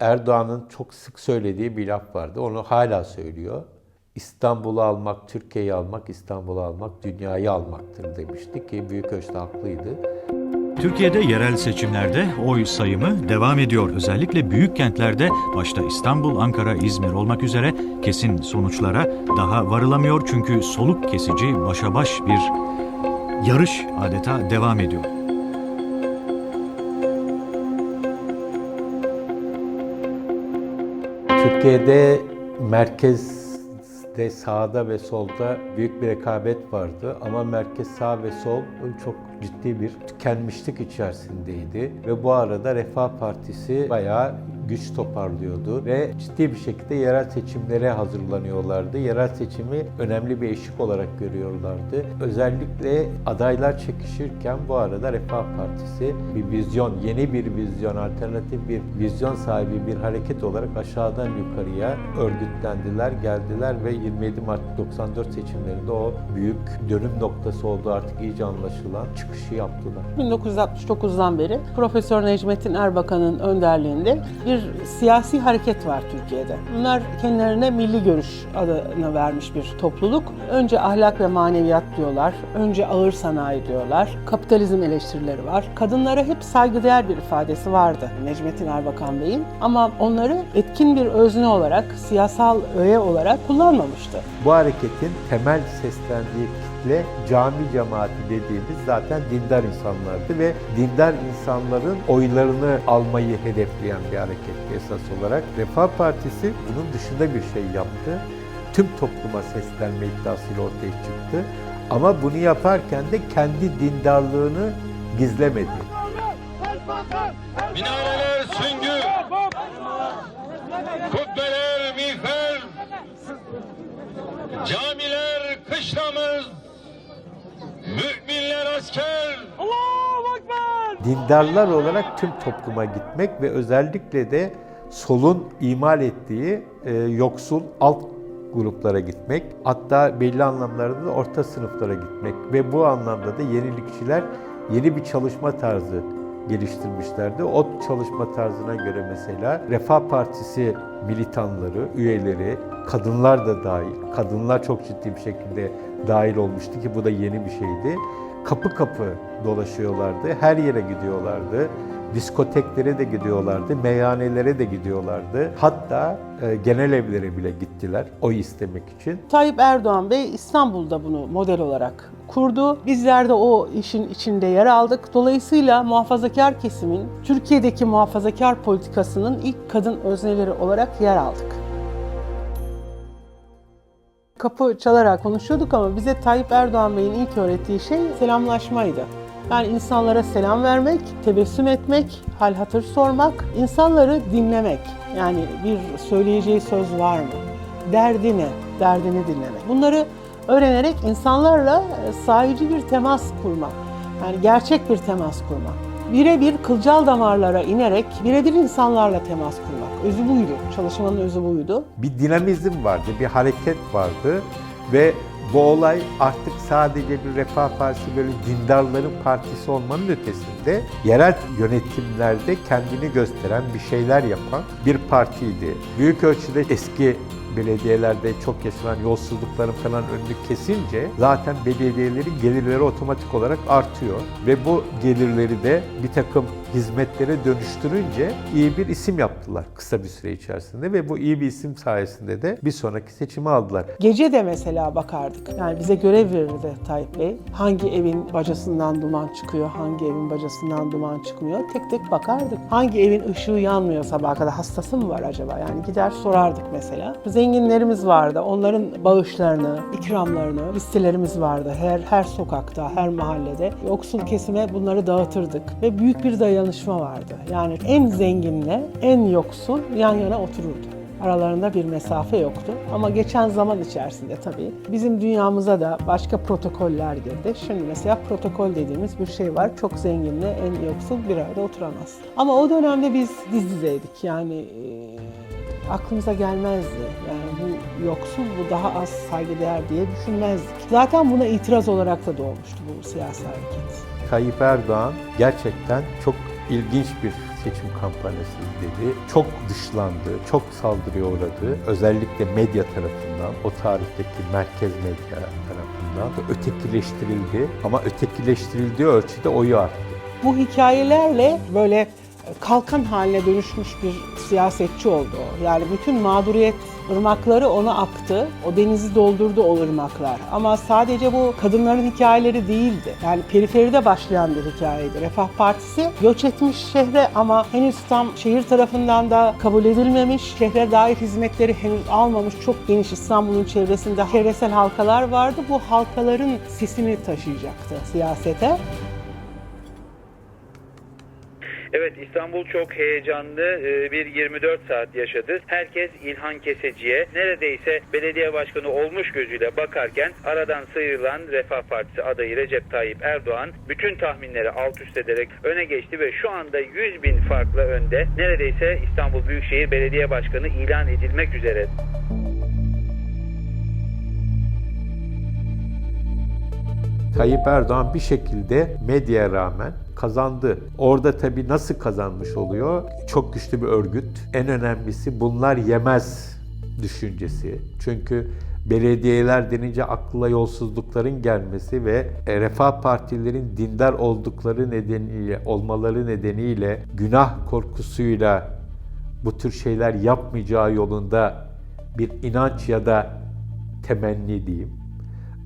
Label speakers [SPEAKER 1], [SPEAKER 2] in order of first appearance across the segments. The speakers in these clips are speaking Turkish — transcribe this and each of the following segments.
[SPEAKER 1] Erdoğan'ın çok sık söylediği bir laf vardı. Onu hala söylüyor. İstanbul'u almak, Türkiye'yi almak, İstanbul'u almak, dünyayı almaktır demişti ki büyük ölçüde haklıydı.
[SPEAKER 2] Türkiye'de yerel seçimlerde oy sayımı devam ediyor. Özellikle büyük kentlerde başta İstanbul, Ankara, İzmir olmak üzere kesin sonuçlara daha varılamıyor. Çünkü soluk kesici başa baş bir yarış adeta devam ediyor.
[SPEAKER 1] Türkiye'de merkezde sağda ve solda büyük bir rekabet vardı. Ama merkez sağ ve sol çok ciddi bir tükenmişlik içerisindeydi ve bu arada Refah Partisi bayağı güç toparlıyordu ve ciddi bir şekilde yerel seçimlere hazırlanıyorlardı. Yerel seçimi önemli bir eşik olarak görüyorlardı. Özellikle adaylar çekişirken bu arada Refah Partisi bir vizyon, yeni bir vizyon, alternatif bir vizyon sahibi bir hareket olarak aşağıdan yukarıya örgütlendiler, geldiler ve 27 Mart 94 seçimlerinde o büyük dönüm noktası oldu artık iyice anlaşılan çıkışı yaptılar.
[SPEAKER 3] 1969'dan beri Profesör Necmettin Erbakan'ın önderliğinde bir siyasi hareket var Türkiye'de. Bunlar kendilerine milli görüş adını vermiş bir topluluk. Önce ahlak ve maneviyat diyorlar, önce ağır sanayi diyorlar, kapitalizm eleştirileri var. Kadınlara hep saygıdeğer bir ifadesi vardı Necmettin Erbakan Bey'in ama onları etkin bir özne olarak, siyasal öğe olarak kullanmamıştı.
[SPEAKER 1] Bu hareketin temel seslendiği kitle cami cemaati dediğimiz zaten dindar insanlardı ve dindar insanların oylarını almayı hedefleyen bir hareketti esas olarak. Refah Partisi bunun dışında bir şey yaptı. Tüm topluma seslenme iddiasıyla ortaya çıktı. Ama bunu yaparken de kendi dindarlığını gizlemedi.
[SPEAKER 4] Minareler süngü,
[SPEAKER 1] dindarlar olarak tüm topluma gitmek ve özellikle de solun imal ettiği e, yoksul alt gruplara gitmek, hatta belli anlamlarda da orta sınıflara gitmek ve bu anlamda da yenilikçiler yeni bir çalışma tarzı geliştirmişlerdi. O çalışma tarzına göre mesela Refah Partisi militanları, üyeleri, kadınlar da dahil, kadınlar çok ciddi bir şekilde dahil olmuştu ki bu da yeni bir şeydi kapı kapı dolaşıyorlardı. Her yere gidiyorlardı. Diskoteklere de gidiyorlardı, meyhanelere de gidiyorlardı. Hatta e, genel evlere bile gittiler oy istemek için.
[SPEAKER 3] Tayyip Erdoğan Bey İstanbul'da bunu model olarak kurdu. Bizler de o işin içinde yer aldık. Dolayısıyla muhafazakar kesimin Türkiye'deki muhafazakar politikasının ilk kadın özneleri olarak yer aldık. Kapı çalarak konuşuyorduk ama bize Tayyip Erdoğan Bey'in ilk öğrettiği şey selamlaşmaydı. Yani insanlara selam vermek, tebessüm etmek, hal hatır sormak, insanları dinlemek. Yani bir söyleyeceği söz var mı? Derdi ne? Derdini dinlemek. Bunları öğrenerek insanlarla e, sahici bir temas kurmak. Yani gerçek bir temas kurmak. Birebir kılcal damarlara inerek birebir insanlarla temas kurmak. Özü buydu. Çalışmanın özü buydu.
[SPEAKER 1] Bir dinamizm vardı, bir hareket vardı ve bu olay artık sadece bir Refah Partisi böyle dindarların partisi olmanın ötesinde yerel yönetimlerde kendini gösteren bir şeyler yapan bir partiydi. Büyük ölçüde eski belediyelerde çok yaşanan yolsuzlukların falan önünü kesince zaten belediyelerin gelirleri otomatik olarak artıyor. Ve bu gelirleri de bir takım hizmetlere dönüştürünce iyi bir isim yaptılar kısa bir süre içerisinde ve bu iyi bir isim sayesinde de bir sonraki seçimi aldılar.
[SPEAKER 3] Gece de mesela bakardık. Yani bize görev verirdi Tayyip Bey. Hangi evin bacasından duman çıkıyor, hangi evin bacasından duman çıkmıyor. Tek tek bakardık. Hangi evin ışığı yanmıyor sabaha kadar hastası mı var acaba? Yani gider sorardık mesela. Zenginlerimiz vardı. Onların bağışlarını, ikramlarını, listelerimiz vardı. Her her sokakta, her mahallede. Yoksul kesime bunları dağıtırdık. Ve büyük bir dayanışma vardı. Yani en zenginle en yoksul yan yana otururdu. Aralarında bir mesafe yoktu. Ama geçen zaman içerisinde tabii bizim dünyamıza da başka protokoller girdi. Şimdi mesela protokol dediğimiz bir şey var. Çok zenginle en yoksul bir arada oturamaz. Ama o dönemde biz diz dizeydik. Yani e, aklımıza gelmezdi. Yani bu yoksul, bu daha az saygıdeğer diye düşünmezdik. Zaten buna itiraz olarak da doğmuştu bu siyasi hareket.
[SPEAKER 1] Tayyip Erdoğan gerçekten çok ilginç bir seçim kampanyası dedi. Çok dışlandı, çok saldırıya uğradı. Özellikle medya tarafından, o tarihteki merkez medya tarafından ötekileştirildi. Ama ötekileştirildiği ölçüde oyu arttı.
[SPEAKER 3] Bu hikayelerle böyle kalkan haline dönüşmüş bir siyasetçi oldu. Yani bütün mağduriyet ırmakları ona aktı. O denizi doldurdu o ırmaklar. Ama sadece bu kadınların hikayeleri değildi. Yani periferide başlayan bir hikayeydi. Refah Partisi göç etmiş şehre ama henüz tam şehir tarafından da kabul edilmemiş. Şehre dair hizmetleri henüz almamış. Çok geniş İstanbul'un çevresinde çevresel halkalar vardı. Bu halkaların sesini taşıyacaktı siyasete.
[SPEAKER 5] Evet İstanbul çok heyecanlı e, bir 24 saat yaşadı. Herkes İlhan Keseci'ye neredeyse belediye başkanı olmuş gözüyle bakarken aradan sıyrılan Refah Partisi adayı Recep Tayyip Erdoğan bütün tahminleri alt üst ederek öne geçti ve şu anda 100 bin farkla önde. Neredeyse İstanbul Büyükşehir Belediye Başkanı ilan edilmek üzere.
[SPEAKER 1] Tayyip Erdoğan bir şekilde medyaya rağmen kazandı. Orada tabii nasıl kazanmış oluyor? Çok güçlü bir örgüt. En önemlisi bunlar yemez düşüncesi. Çünkü belediyeler denince akla yolsuzlukların gelmesi ve Refah Partilerin dindar oldukları nedeniyle, olmaları nedeniyle günah korkusuyla bu tür şeyler yapmayacağı yolunda bir inanç ya da temenni diyeyim.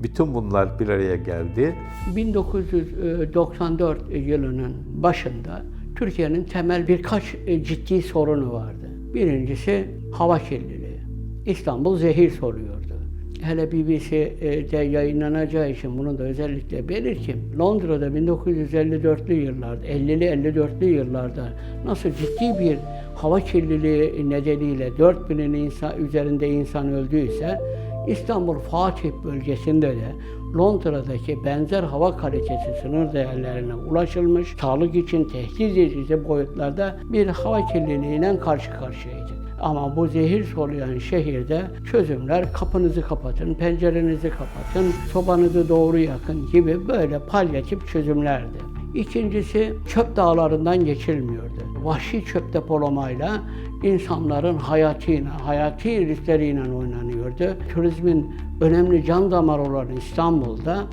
[SPEAKER 1] Bütün bunlar bir araya geldi.
[SPEAKER 6] 1994 yılının başında Türkiye'nin temel birkaç e, ciddi sorunu vardı. Birincisi hava kirliliği. İstanbul zehir soruyordu. Hele BBC'de yayınlanacağı için bunu da özellikle belirteyim. Londra'da 1954'lü yıllarda, 50'li 54'lü yıllarda nasıl ciddi bir hava kirliliği nedeniyle 4000'in insan, üzerinde insan öldüyse İstanbul Fatih bölgesinde de Londra'daki benzer hava kalitesi sınır değerlerine ulaşılmış, sağlık için tehdit edici boyutlarda bir hava kirliliğiyle karşı karşıyaydık. Ama bu zehir soluyan şehirde çözümler kapınızı kapatın, pencerenizi kapatın, sobanızı doğru yakın gibi böyle palyatif çözümlerdi. İkincisi çöp dağlarından geçilmiyordu. Vahşi çöp depolamayla insanların hayatıyla, hayati riskleriyle oynanıyordu. Turizmin önemli can damarı olan İstanbul'da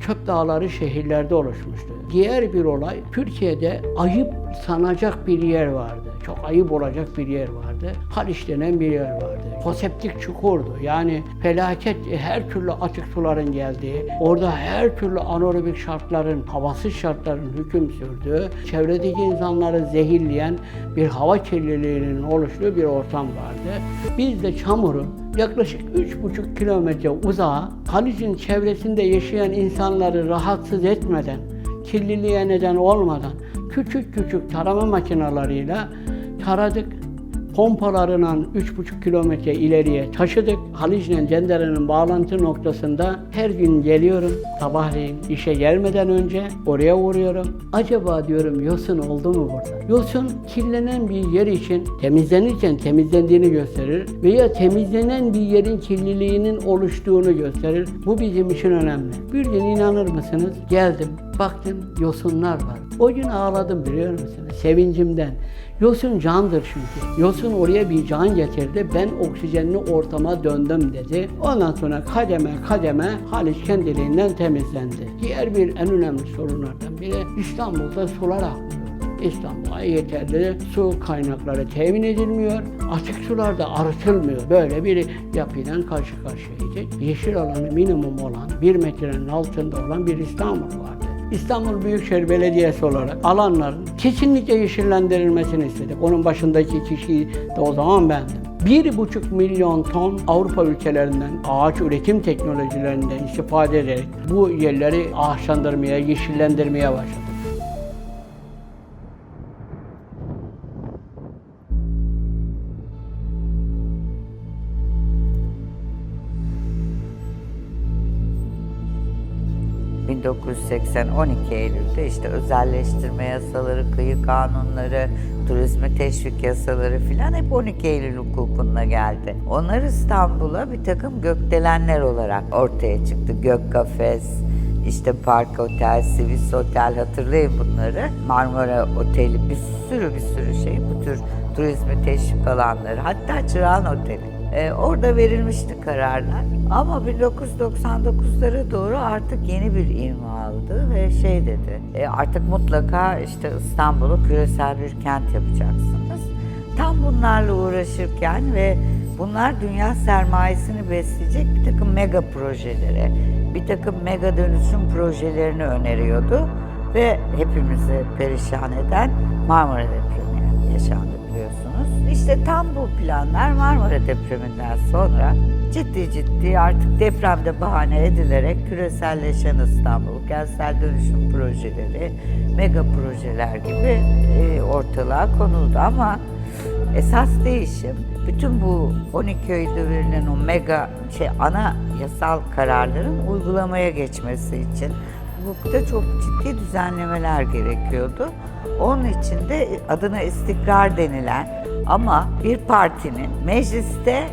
[SPEAKER 6] çöp dağları şehirlerde oluşmuştu. Diğer bir olay, Türkiye'de ayıp sanacak bir yer vardı. Çok ayıp olacak bir yer vardı. Haliç denen bir yer vardı. Konseptik çukurdu. Yani felaket her türlü açık suların geldiği, orada her türlü anaerobik şartların, havasız şartların hüküm sürdüğü, çevredeki insanları zehirleyen bir hava kirliliğinin oluştuğu bir ortam vardı. Biz de çamuru yaklaşık 3,5 kilometre uzağa Haliç'in çevresinde yaşayan insanları rahatsız etmeden, kirliliğe neden olmadan küçük küçük tarama makinalarıyla taradık. Pompalarıyla 3,5 kilometre ileriye taşıdık. Haliç'le Cendere'nin bağlantı noktasında her gün geliyorum. Sabahleyin işe gelmeden önce oraya uğruyorum. Acaba diyorum yosun oldu mu burada? Yosun kirlenen bir yer için temizlenirken temizlendiğini gösterir veya temizlenen bir yerin kirliliğinin oluştuğunu gösterir. Bu bizim için önemli. Bir gün inanır mısınız? Geldim, baktım yosunlar var. O gün ağladım biliyor musunuz? Sevincimden. Yosun candır çünkü. Yosun oraya bir can getirdi. Ben oksijenli ortama döndüm dedi. Ondan sonra kademe kademe Haliç kendiliğinden temizlendi. Diğer bir en önemli sorunlardan biri İstanbul'da sular akmıyor. İstanbul'a yeterli su kaynakları temin edilmiyor. Açık sularda arıtılmıyor. Böyle bir yapıyla karşı karşıyaydık. Yeşil alanı minimum olan, bir metrenin altında olan bir İstanbul vardı. İstanbul Büyükşehir Belediyesi olarak alanların kesinlikle yeşillendirilmesini istedik. Onun başındaki kişi de o zaman bendim. 1,5 milyon ton Avrupa ülkelerinden ağaç üretim teknolojilerinden istifade ederek bu yerleri ağaçlandırmaya, yeşillendirmeye başladık.
[SPEAKER 7] ...1980 12 Eylül'de işte özelleştirme yasaları, kıyı kanunları, turizme teşvik yasaları filan hep 12 Eylül hukukunda geldi. Onlar İstanbul'a bir takım gökdelenler olarak ortaya çıktı. Gök kafes, işte Park Otel, Swiss Otel hatırlayın bunları. Marmara Oteli bir sürü bir sürü şey bu tür turizmi teşvik alanları hatta Çırağan Oteli. Ee, orada verilmişti kararlar. Ama 1999'lara doğru artık yeni bir ivme aldı ve şey dedi. "E, artık mutlaka işte İstanbul'u küresel bir kent yapacaksınız. Tam bunlarla uğraşırken ve bunlar dünya sermayesini besleyecek bir takım mega projelere, bir takım mega dönüşüm projelerini öneriyordu. Ve hepimizi perişan eden Marmara depremi yaşandı biliyorsunuz. İşte tam bu planlar Marmara depreminden sonra ciddi ciddi artık depremde bahane edilerek küreselleşen İstanbul, kentsel dönüşüm projeleri, mega projeler gibi e, ortalığa konuldu ama esas değişim bütün bu 12 Eylül'de verilen o mega şey ana yasal kararların uygulamaya geçmesi için hukukta çok ciddi düzenlemeler gerekiyordu. Onun için de adına istikrar denilen ama bir partinin mecliste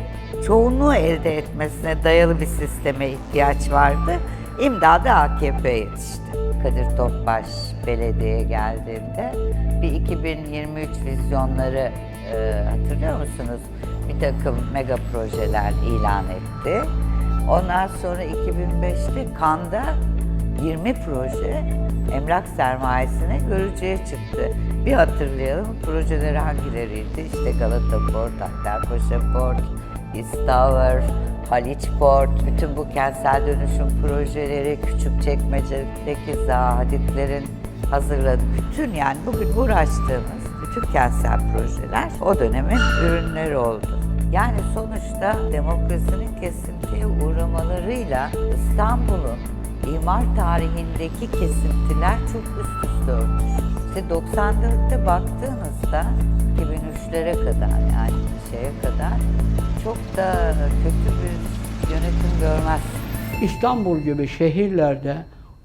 [SPEAKER 7] çoğunluğu elde etmesine dayalı bir sisteme ihtiyaç vardı. İmdadı AKP yetişti. Kadir Topbaş belediyeye geldiğinde bir 2023 vizyonları e, hatırlıyor musunuz? Bir takım mega projeler ilan etti. Ondan sonra 2005'te Kanda 20 proje emlak sermayesine görücüye çıktı. Bir hatırlayalım projeleri hangileriydi? İşte Galata Port, Aktarpaşa Port, İstavr, Haliç Port, bütün bu kentsel dönüşüm projeleri, Küçükçekmece'deki zahaditlerin hazırladığı bütün yani bugün uğraştığımız bütün kentsel projeler o dönemin ürünleri oldu. Yani sonuçta demokrasinin kesintiye uğramalarıyla İstanbul'un imar tarihindeki kesintiler çok üst üste örtüşmüş. İşte 94'te baktığınızda 2003'lere kadar yani şeye kadar çok da kötü bir yönetim görmezsiniz.
[SPEAKER 6] İstanbul gibi şehirlerde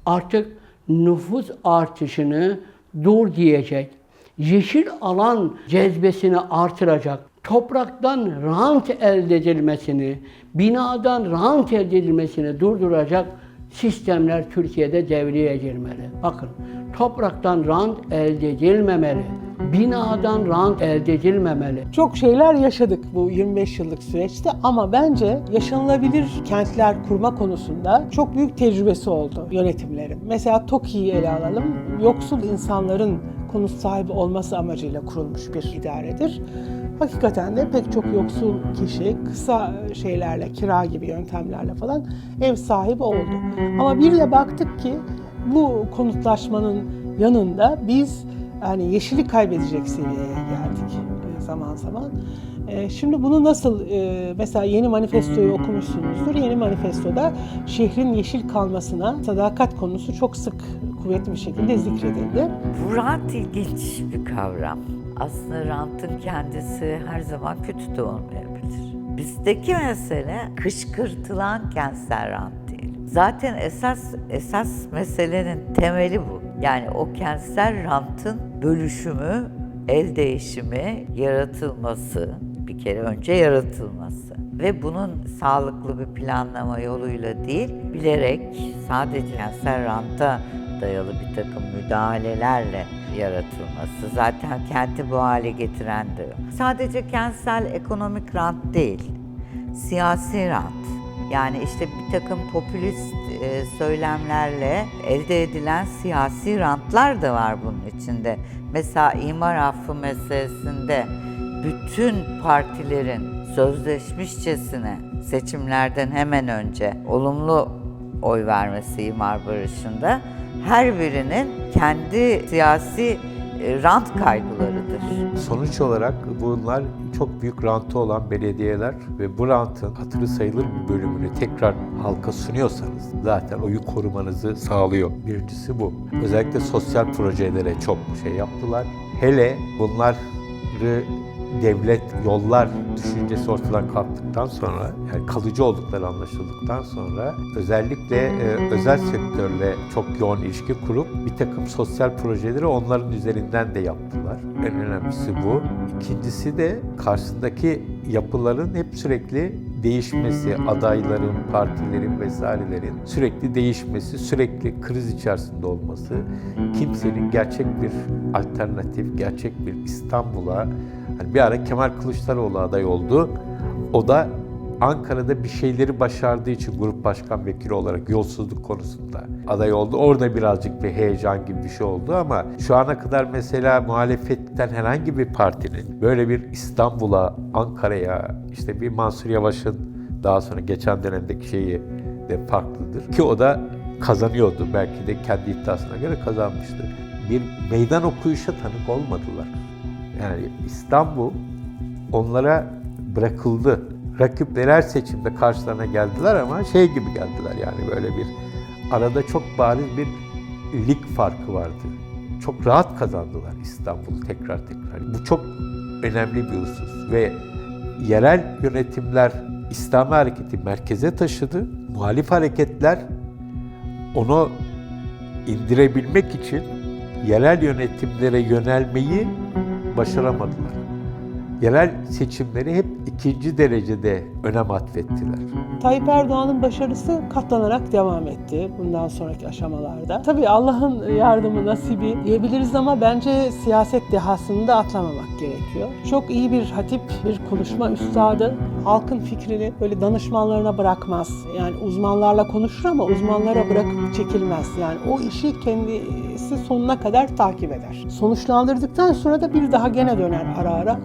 [SPEAKER 6] artık nüfus artışını dur diyecek, yeşil alan cezbesini artıracak, topraktan rant elde edilmesini, binadan rant elde edilmesini durduracak sistemler Türkiye'de devreye girmeli. Bakın, topraktan rant elde edilmemeli, binadan rant elde edilmemeli.
[SPEAKER 3] Çok şeyler yaşadık bu 25 yıllık süreçte ama bence yaşanılabilir kentler kurma konusunda çok büyük tecrübesi oldu yönetimlerin. Mesela TOKİ'yi ele alalım. Yoksul insanların konut sahibi olması amacıyla kurulmuş bir idaredir. Hakikaten de pek çok yoksul kişi kısa şeylerle, kira gibi yöntemlerle falan ev sahibi oldu. Ama bir de baktık ki bu konutlaşmanın yanında biz yani yeşili kaybedecek seviyeye geldik e, zaman zaman. E, Şimdi bunu nasıl, e, mesela yeni manifestoyu okumuşsunuzdur. Yeni manifestoda şehrin yeşil kalmasına sadakat konusu çok sık, kuvvetli bir şekilde zikredildi.
[SPEAKER 7] Bu rant ilginç bir kavram. Aslında rantın kendisi her zaman kötü de olmayabilir. Bizdeki mesele kışkırtılan kentsel rant değil. Zaten esas esas meselenin temeli bu. Yani o kentsel rantın bölüşümü, el değişimi, yaratılması, bir kere önce yaratılması ve bunun sağlıklı bir planlama yoluyla değil, bilerek sadece kentsel ranta dayalı bir takım müdahalelerle yaratılması. Zaten kenti bu hale getiren de o. Sadece kentsel ekonomik rant değil, siyasi rant. Yani işte bir takım popülist e, söylemlerle elde edilen siyasi rantlar da var bunun içinde. Mesela imar affı meselesinde bütün partilerin sözleşmişçesine seçimlerden hemen önce olumlu oy vermesi imar barışında her birinin kendi siyasi e, rant kaygılarıdır.
[SPEAKER 1] Sonuç olarak bunlar çok büyük rantı olan belediyeler ve bu rantın hatırı sayılır bir bölümünü tekrar halka sunuyorsanız zaten oyu korumanızı sağlıyor. Birincisi bu. Özellikle sosyal projelere çok şey yaptılar. Hele bunları devlet yollar düşüncesi ortadan kalktıktan sonra yani kalıcı oldukları anlaşıldıktan sonra özellikle e, özel sektörle çok yoğun ilişki kurup bir takım sosyal projeleri onların üzerinden de yaptılar. En önemlisi bu. İkincisi de karşısındaki yapıların hep sürekli değişmesi, adayların, partilerin vesairelerin sürekli değişmesi, sürekli kriz içerisinde olması, kimsenin gerçek bir alternatif, gerçek bir İstanbul'a, bir ara Kemal Kılıçdaroğlu aday oldu. O da Ankara'da bir şeyleri başardığı için grup başkan vekili olarak yolsuzluk konusunda aday oldu. Orada birazcık bir heyecan gibi bir şey oldu ama şu ana kadar mesela muhalefetten herhangi bir partinin böyle bir İstanbul'a, Ankara'ya, işte bir Mansur Yavaş'ın daha sonra geçen dönemdeki şeyi de farklıdır. Ki o da kazanıyordu. Belki de kendi iddiasına göre kazanmıştı. Bir meydan okuyuşa tanık olmadılar. Yani İstanbul onlara bırakıldı. Rakipler seçimde karşılarına geldiler ama şey gibi geldiler yani böyle bir arada çok bariz bir lig farkı vardı. Çok rahat kazandılar İstanbul'u tekrar tekrar. Bu çok önemli bir husus ve yerel yönetimler İslami hareketi merkeze taşıdı. Muhalif hareketler onu indirebilmek için yerel yönetimlere yönelmeyi başaramadılar. Yerel seçimleri hep ikinci derecede önem atfettiler.
[SPEAKER 3] Tayyip Erdoğan'ın başarısı katlanarak devam etti bundan sonraki aşamalarda. Tabii Allah'ın yardımı, nasibi diyebiliriz ama bence siyaset dehasını da atlamamak gerekiyor. Çok iyi bir hatip, bir konuşma üstadı. Halkın fikrini böyle danışmanlarına bırakmaz. Yani uzmanlarla konuşur ama uzmanlara bırakıp çekilmez. Yani o işi kendisi sonuna kadar takip eder. Sonuçlandırdıktan sonra da bir daha gene döner ara ara.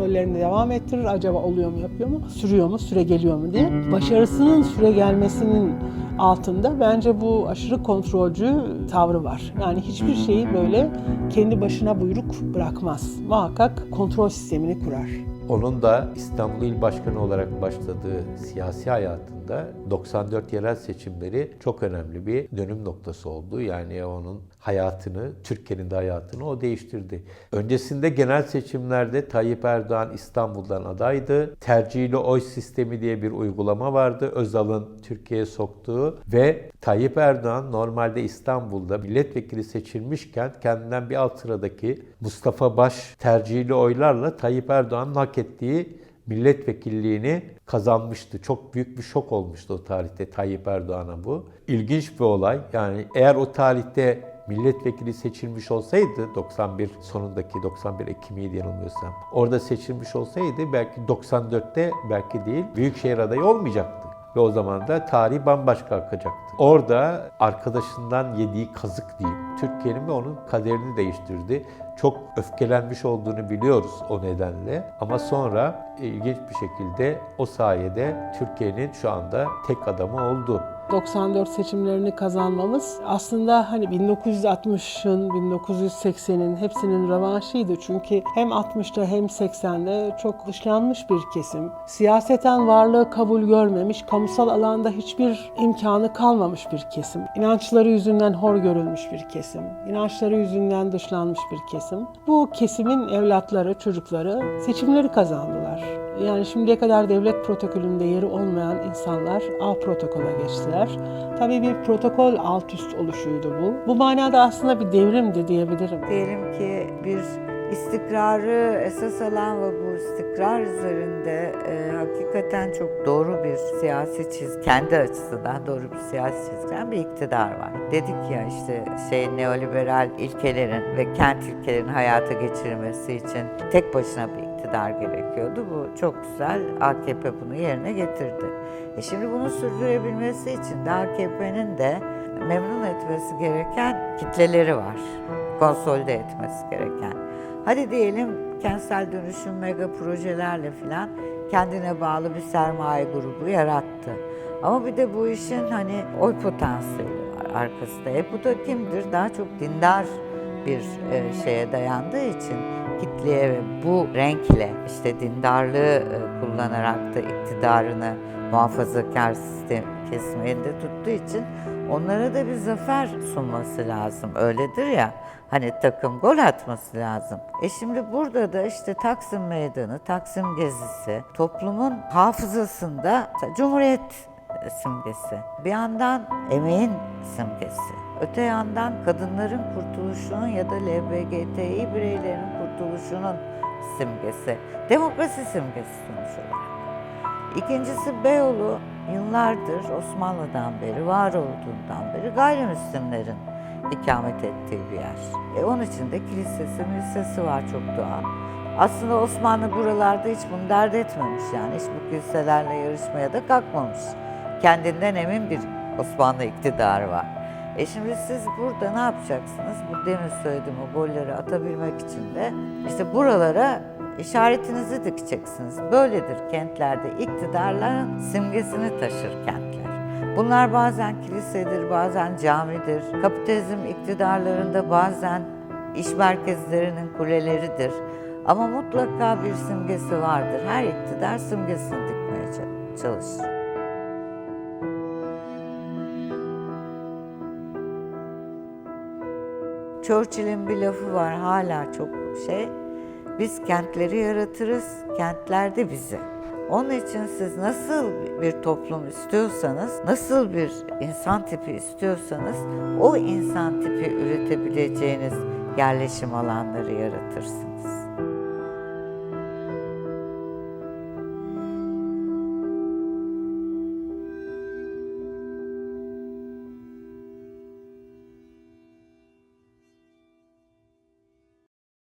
[SPEAKER 3] Kontrollerini devam ettirir. Acaba oluyor mu, yapıyor mu, sürüyor mu, süre geliyor mu diye. Başarısının süre gelmesinin altında bence bu aşırı kontrolcü tavrı var. Yani hiçbir şeyi böyle kendi başına buyruk bırakmaz. Muhakkak kontrol sistemini kurar.
[SPEAKER 1] Onun da İstanbul İl Başkanı olarak başladığı siyasi hayatında 94 yerel seçimleri çok önemli bir dönüm noktası oldu. Yani onun hayatını, Türkiye'nin de hayatını o değiştirdi. Öncesinde genel seçimlerde Tayyip Erdoğan İstanbul'dan adaydı. Tercihli oy sistemi diye bir uygulama vardı. Özal'ın Türkiye'ye soktuğu ve Tayyip Erdoğan normalde İstanbul'da milletvekili seçilmişken kendinden bir alt sıradaki Mustafa Baş tercihli oylarla Tayyip Erdoğan'ın hak ettiği milletvekilliğini kazanmıştı. Çok büyük bir şok olmuştu o tarihte Tayyip Erdoğan'a bu. İlginç bir olay. Yani eğer o tarihte milletvekili seçilmiş olsaydı 91 sonundaki 91 Ekim'i yanılmıyorsam orada seçilmiş olsaydı belki 94'te belki değil Büyükşehir adayı olmayacaktı. Ve o zaman da tarih bambaşka akacaktı. Orada arkadaşından yediği kazık diyeyim, Türkiye'nin ve onun kaderini değiştirdi. Çok öfkelenmiş olduğunu biliyoruz o nedenle. Ama sonra ilginç bir şekilde o sayede Türkiye'nin şu anda tek adamı oldu.
[SPEAKER 3] 94 seçimlerini kazanmamız aslında hani 1960'ın, 1980'in hepsinin rövanşıydı. Çünkü hem 60'ta hem 80'de çok dışlanmış bir kesim. Siyaseten varlığı kabul görmemiş, kamusal alanda hiçbir imkanı kalmamış bir kesim. İnançları yüzünden hor görülmüş bir kesim. İnançları yüzünden dışlanmış bir kesim. Bu kesimin evlatları, çocukları seçimleri kazandılar. Yani şimdiye kadar devlet protokolünde yeri olmayan insanlar A protokola geçtiler. Tabii bir protokol alt üst oluşuydu bu. Bu manada aslında bir devrimdi diyebilirim.
[SPEAKER 7] Diyelim ki bir istikrarı esas alan ve bu istikrar üzerinde e, hakikaten çok doğru bir siyasi çiz, kendi açısından doğru bir siyasi çizgen bir iktidar var. Dedik ya işte şey neoliberal ilkelerin ve kent ilkelerin hayata geçirilmesi için tek başına bir iktidar gerekiyordu. Bu çok güzel. AKP bunu yerine getirdi. E şimdi bunu sürdürebilmesi için de AKP'nin de memnun etmesi gereken kitleleri var. Konsolide etmesi gereken. Hadi diyelim kentsel dönüşüm mega projelerle filan kendine bağlı bir sermaye grubu yarattı. Ama bir de bu işin hani oy potansiyeli var arkasında. E bu da kimdir? Daha çok dindar bir e, şeye dayandığı için kitleye ve bu renkle işte dindarlığı e, kullanarak da iktidarını muhafazakar sistem kesimi elde tuttuğu için onlara da bir zafer sunması lazım. Öyledir ya hani takım gol atması lazım. E şimdi burada da işte Taksim Meydanı, Taksim Gezisi toplumun hafızasında Cumhuriyet simgesi. Bir yandan emeğin simgesi. Öte yandan kadınların kurtuluşunun ya da LGBTİ bireylerin kurtuluşunun simgesi. Demokrasi simgesi sonuç olarak. İkincisi Beyoğlu yıllardır Osmanlı'dan beri, var olduğundan beri gayrimüslimlerin ikamet ettiği bir yer. E onun için de kilisesi, milisesi var çok doğal. Aslında Osmanlı buralarda hiç bunu dert etmemiş yani. Hiç bu kiliselerle yarışmaya da kalkmamış. Kendinden emin bir Osmanlı iktidarı var. E şimdi siz burada ne yapacaksınız? Bu demin söylediğim o golleri atabilmek için de işte buralara işaretinizi dikeceksiniz. Böyledir kentlerde iktidarların simgesini taşır kentler. Bunlar bazen kilisedir, bazen camidir. Kapitalizm iktidarlarında bazen iş merkezlerinin kuleleridir. Ama mutlaka bir simgesi vardır. Her iktidar simgesini dikmeye ça- çalışır. Churchill'in bir lafı var hala çok şey. Biz kentleri yaratırız, kentler de bizi. Onun için siz nasıl bir toplum istiyorsanız, nasıl bir insan tipi istiyorsanız o insan tipi üretebileceğiniz yerleşim alanları yaratırsınız.